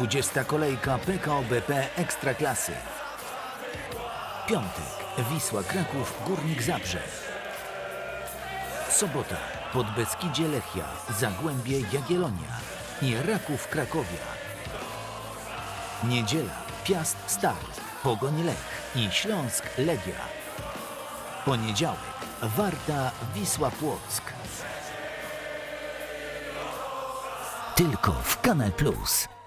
20 kolejka PKO BP Ekstraklasy. Piątek. Wisła Kraków, Górnik Zabrze. Sobota. Podbeskidzie Lechia, Zagłębie Jagiellonia i Raków Krakowia. Niedziela. Piast Start, Pogoń Lech i Śląsk Legia. Poniedziałek. Warta Wisła Płock. Tylko w Kanal Plus.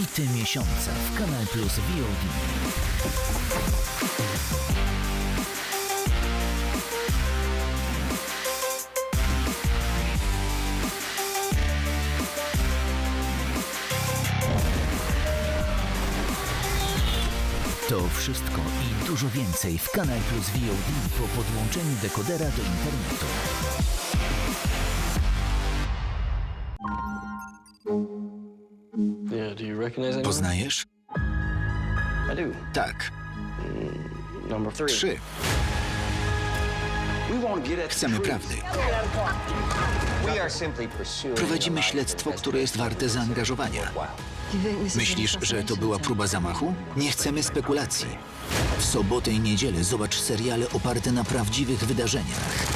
Hity miesiąca w Kanal Plus VOD. To wszystko i dużo więcej w Kanal Plus VOD po podłączeniu dekodera do internetu. Poznajesz? Tak. Three. Trzy. Chcemy prawdy. Prowadzimy śledztwo, które jest warte zaangażowania. Myślisz, że to była próba zamachu? Nie chcemy spekulacji. W sobotę i niedzielę zobacz seriale oparte na prawdziwych wydarzeniach.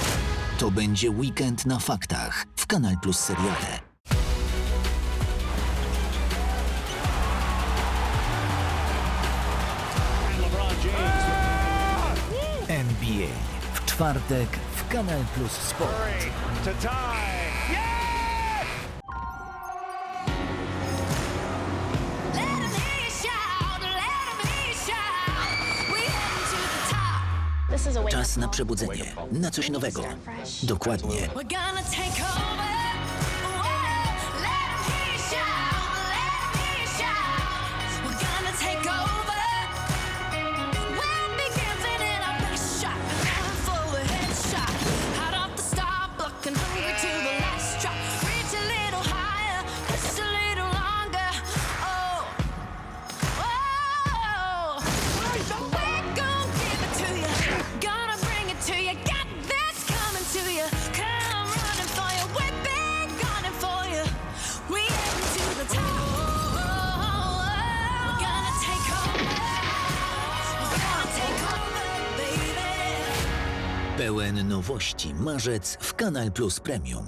To będzie weekend na faktach w Kanal Plus Seriale. NBA w czwartek w Kanal Plus Sport. to tie. Let 'em hear you shout, let 'em hear you shout. We heading to the top. This is a wake Czas na przebudzenie, na coś nowego. Dokładnie. We're gonna take over. Pełen nowości marzec w Kanal Plus Premium.